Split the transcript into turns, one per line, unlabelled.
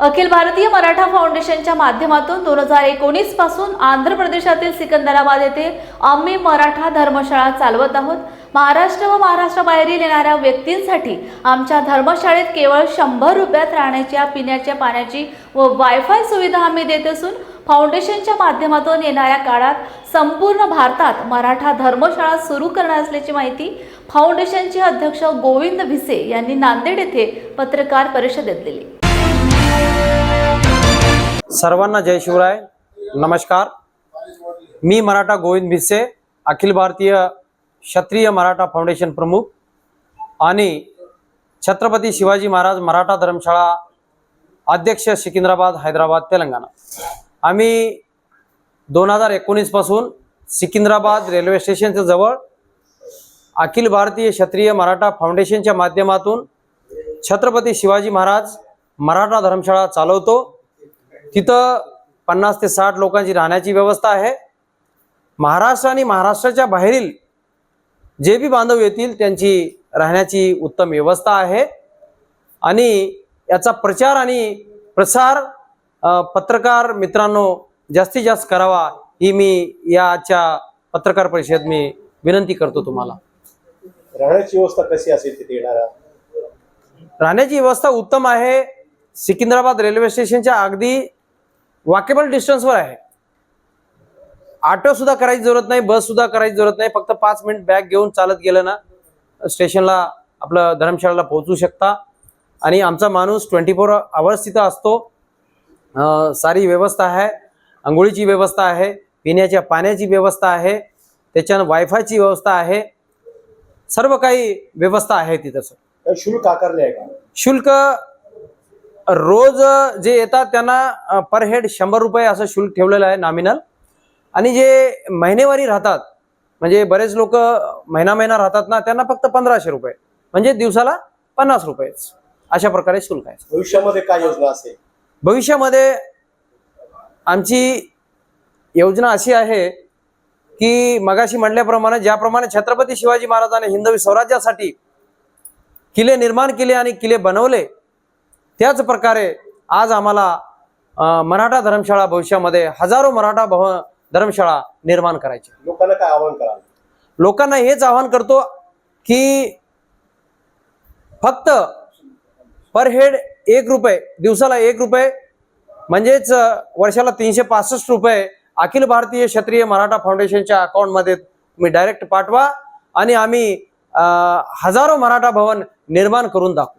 अखिल भारतीय मराठा फाउंडेशनच्या माध्यमातून दोन हजार एकोणीसपासून आंध्र प्रदेशातील सिकंदराबाद येथे आम्ही मराठा धर्मशाळा चालवत आहोत. महाराष्ट्र व महाराष्ट्राबाहेरील येणाऱ्या व्यक्तींसाठी आमच्या धर्मशाळेत केवळ शंभर रुपयात राहण्याच्या पिण्याच्या पाण्याची व वायफाय सुविधा आम्ही देत असून फाउंडेशनच्या माध्यमातून येणाऱ्या काळात संपूर्ण भारतात मराठा धर्मशाळा सुरू करणार असल्याची माहिती फाउंडेशनचे अध्यक्ष गोविंद भिसे यांनी नांदेड येथे पत्रकार परिषदेत दिली.
सर्वांना जय शिवराय. नमस्कार. मी मराठा गोविंद भिसे अखिल भारतीय क्षत्रिय मराठा फाउंडेशन प्रमुख आणि छत्रपती शिवाजी महाराज मराठा धर्मशाळा अध्यक्ष सिकिंद्राबाद हैदराबाद तेलंगणा. आम्ही दोन हजार एकोणीसपासून सिकिंद्राबाद रेल्वे स्टेशनच्या जवळ अखिल भारतीय क्षत्रिय मराठा फाउंडेशनच्या माध्यमातून छत्रपती शिवाजी महाराज मराठा धर्मशाळा चालवतो. तिथं पन्नास ते साठ लोकांची राहण्याची व्यवस्था आहे. महाराष्ट्र आणि महाराष्ट्राच्या बाहेरील जे बी बांधव येतील त्यांची राहण्याची उत्तम व्यवस्था आहे. आणि याचा प्रचार आणि प्रसार पत्रकार मित्रांनो जास्तीत जास्त करावा ही मी याच्या पत्रकार परिषदेत मी विनंती करतो तुम्हाला.
राहण्याची व्यवस्था कशी असेल तिथे येणारा
राहण्याची व्यवस्था उत्तम आहे. सिकंदराबाद रेल्वे स्टेशनच्या अगदी वॉकेबल डिस्टन्सवर आहे. ऑटो सुद्धा करायची जरूरत नाही बस सुद्धा करायची जरूरत नाही फक्त पाच मिनिट बॅग घेऊन चालत गेलं ना स्टेशनला आपलं धर्मशाळेला पोहोचू शकता. आणि आमचा माणूस ट्वेंटी फोर आवर्स तिथं असतो. सारी व्यवस्था आहे आंघोळीची व्यवस्था आहे पिण्याच्या पाण्याची व्यवस्था आहे त्याच्यानं वायफायची व्यवस्था आहे. सर्व काही व्यवस्था आहे तिथं सर
शुल्क आकारले आहे का?
शुल्क रोज जे येतात त्यांना पर हेड शंभर रुपये असं शुल्क ठेवलेलं आहे नॉमिनल आणि जे महिनेवारी राहतात म्हणजे बरेच लोक महिना महिना राहतात ना त्यांना फक्त पंधराशे रुपये. म्हणजे दिवसाला पन्नास रुपयेच. अशा प्रकारे शुल्क आहे.
भविष्यामध्ये काय योजना असेल?
भविष्यामध्ये आमची योजना अशी आहे की मगाशी म्हटल्याप्रमाणे ज्याप्रमाणे छत्रपती शिवाजी महाराजांनी हिंदवी स्वराज्यासाठी किल्ले निर्माण केले आणि किल्ले बनवले त्याच प्रकारे आज आम्हाला मराठा धर्मशाळा भविष्यामध्ये हजारो मराठा भव धर्मशाळा निर्माण करायची.
लोकांना काय आवाहन कराल?
लोकांना हेच आवाहन करतो की फक्त पर हेड एक रुपये दिवसाला एक रुपये म्हणजेच वर्षाला तीनशे पासष्ट रुपये अखिल भारतीय क्षत्रिय मराठा फाउंडेशनच्या अकाउंटमध्ये तुम्ही डायरेक्ट पाठवा आणि आम्ही हजारो मराठा भवन निर्माण करून दाखवू.